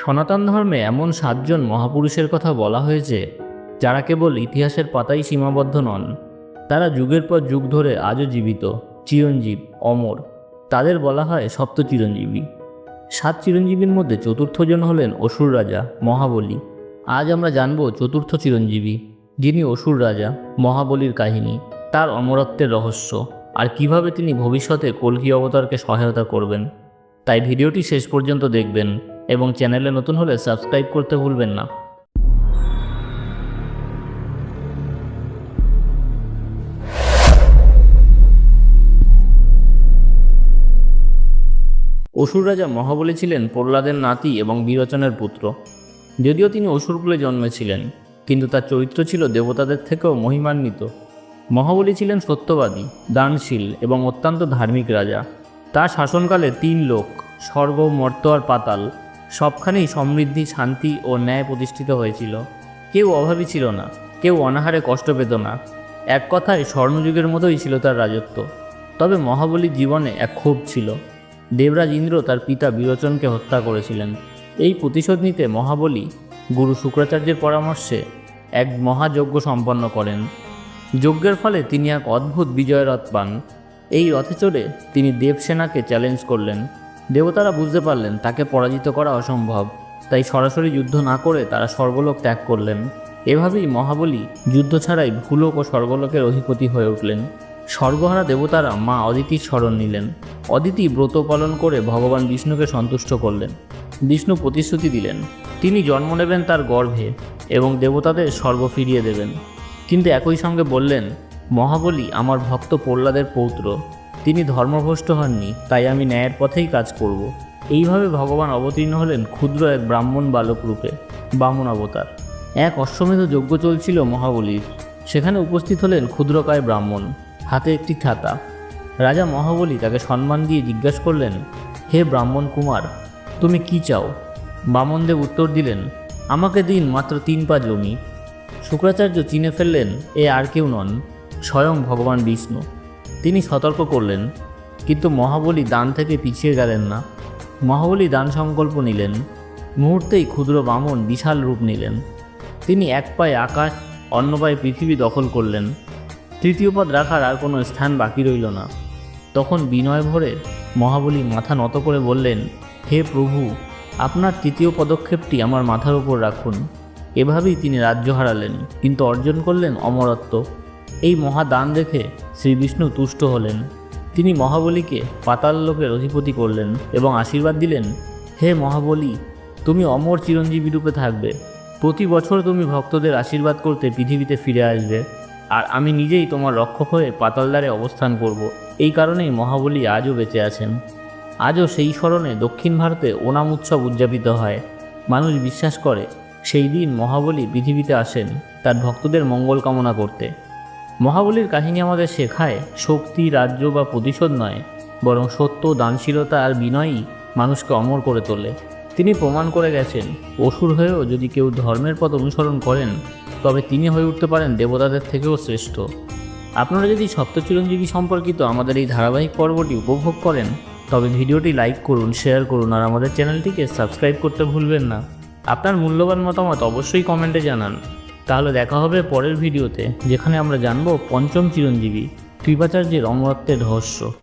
সনাতন ধর্মে এমন সাতজন মহাপুরুষের কথা বলা হয়েছে, যারা কেবল ইতিহাসের পাতাই সীমাবদ্ধ নন। তারা যুগের পর যুগ ধরে আজও জীবিত, চিরঞ্জীব, অমর। তাদের বলা হয় সপ্ত চিরঞ্জীবী। সাত চিরঞ্জীবীর মধ্যে চতুর্থজন হলেন অসুর রাজা, মহাবলী। আজ আমরা জানব চতুর্থ চিরঞ্জীবী, যিনি অসুর রাজা, মহাবলীর কাহিনী, তার অমরত্বের রহস্য, আর কীভাবে তিনি ভবিষ্যতে কলকি অবতারকে সহায়তা করবেন। তাই ভিডিওটি শেষ পর্যন্ত দেখবেন। এবং চ্যানেলে নতুন হলে সাবস্ক্রাইব করতে ভুলবেন না। অসুর রাজা মহাবলী ছিলেন প্রহ্লাদের নাতি এবং বিরোচনের পুত্র। যদিও তিনি অসুরকুলে জন্মেছিলেন, কিন্তু তার চরিত্র ছিল দেবতাদের থেকেও মহিমান্বিত। মহাবলী ছিলেন সত্যবাদী, দানশীল এবং অত্যন্ত ধার্মিক রাজা। তার শাসনকালে তিন লোক, স্বর্গ, মর্ত আর পাতাল সবখানেই সমৃদ্ধি, শান্তি ও ন্যায় প্রতিষ্ঠিত হয়েছিল। কেউ অভাবী ছিল না, কেউ অনাহারে কষ্ট পেত না। এক কথায়, স্বর্ণযুগের মতোই ছিল তার রাজত্ব। তবে মহাবলীর জীবনে এক ক্ষোভ ছিল। দেবরাজ ইন্দ্র তার পিতা বিরোচনকে হত্যা করেছিলেন। এই প্রতিশোধ নিতে মহাবলী গুরু শুক্রাচার্যের পরামর্শে এক মহাযজ্ঞ সম্পন্ন করেন। যজ্ঞের ফলে তিনি এক অদ্ভুত বিজয় রথ পান। এই রথে চড়ে তিনি দেবসেনাকে চ্যালেঞ্জ করলেন। দেবতারা বুঝতে পারলেন তাকে পরাজিত করা অসম্ভব। তাই সরাসরি যুদ্ধ না করে তারা স্বর্গলোক ত্যাগ করলেন। এভাবেই মহাবলী যুদ্ধ ছাড়াই ভূলোক ও স্বর্গলোকের অধিপতি হয়ে উঠলেন। স্বর্গহারা দেবতারা মা অদিতির স্মরণ নিলেন। অদিতি ব্রত পালন করে ভগবান বিষ্ণুকে সন্তুষ্ট করলেন। বিষ্ণু প্রতিশ্রুতি দিলেন, তিনি জন্ম নেবেন তার গর্ভে এবং দেবতাদের স্বর্গ ফিরিয়ে দেবেন। কিন্তু একই সঙ্গে বললেন, মহাবলী আমার ভক্ত প্রহ্লাদের পৌত্র তিনি ধর্মভ্রষ্ট হননি, তাই আমি ন্যায়ের পথেই কাজ করব। এইভাবে ভগবান অবতীর্ণ হলেন ক্ষুদ্র এক ব্রাহ্মণ বালক রূপে বামন অবতার। এক অশ্বমেধ যজ্ঞ চলছিল মহাবলীর। সেখানে উপস্থিত হলেন ক্ষুদ্রকায় ব্রাহ্মণ, হাতে একটি ছাতা রাজা মহাবলী তাকে সম্মান দিয়ে জিজ্ঞাসা করলেন, হে ব্রাহ্মণ কুমার, তুমি কি চাও? বামনদেব উত্তর দিলেন, আমাকে দিন মাত্র তিন পা জমি। শুক্রাচার্য চিনে ফেললেন, এ আর কেউ নন, স্বয়ং ভগবান বিষ্ণু। তিনি সতর্ক করলেন, কিন্তু মহাবলী দান থেকে পিছিয়ে গেলেন না। মহাবলী দান সংকল্প নিলেন। মুহূর্তেই ক্ষুদ্র বামন বিশাল রূপ নিলেন। তিনি এক পায়ে আকাশ, অন্য পায়ে পৃথিবী দখল করলেন। তৃতীয় পদ রাখার আর কোনো স্থান বাকি রইল না। তখন বিনয় ভরে মহাবলী মাথা নত করে বললেন, হে প্রভু, আপনার তৃতীয় পদক্ষেপটি আমার মাথার উপর রাখুন। এভাবেই তিনি রাজ্য হারালেন, কিন্তু অর্জন করলেন অমরত্ব। এই মহাদান দেখে শ্রী বিষ্ণু তুষ্ট হলেন। তিনি মহাবলীকে পাতাল লোকের অধিপতি করলেন এবং আশীর্বাদ দিলেন, হে মহাবলী, তুমি অমর চিরঞ্জীবী রূপে থাকবে। প্রতি বছর তুমি ভক্তদের আশীর্বাদ করতে পৃথিবীতে ফিরে আসবে। আর আমি নিজেই তোমার রক্ষক হয়ে পাতালদারে অবস্থান করব। এই কারণেই মহাবলী আজও বেঁচে আছেন। আজও সেই স্মরণে দক্ষিণ ভারতে ওনাম উৎসব উদযাপিত হয়। মানুষ বিশ্বাস করে, সেই দিন মহাবলী পৃথিবীতে আসেন তার ভক্তদের মঙ্গল কামনা করতে। মহাবলীর কাহিনী আমাদের শেখায় শক্তি, রাজ্য বা প্রতিশোধ নয়, বরং সত্য, দানশীলতা আর বিনয়ই মানুষকে অমর করে তোলে। তিনি প্রমাণ করে গেছেন, অসুর হয়েও যদি কেউ ধর্মের পথ অনুসরণ করেন, তবে তিনি হয়ে উঠতে পারেন দেবতাদের থেকেও শ্রেষ্ঠ। আপনারা যদি সপ্ত চিরঞ্জীবী সম্পর্কিত আমাদের এই ধারাবাহিক পর্বটি উপভোগ করেন, তবে ভিডিওটি লাইক করুন, শেয়ার করুন, আর আমাদের চ্যানেলটিকে সাবস্ক্রাইব করতে ভুলবেন না। আপনার মূল্যবান মতামত অবশ্যই কমেন্টে জানান। তাহলে দেখা হবে পরের ভিডিওতে যেখানে আমরা জানব পঞ্চম চিরঞ্জীবী কৃপাচার্যের অমরত্বের রহস্য।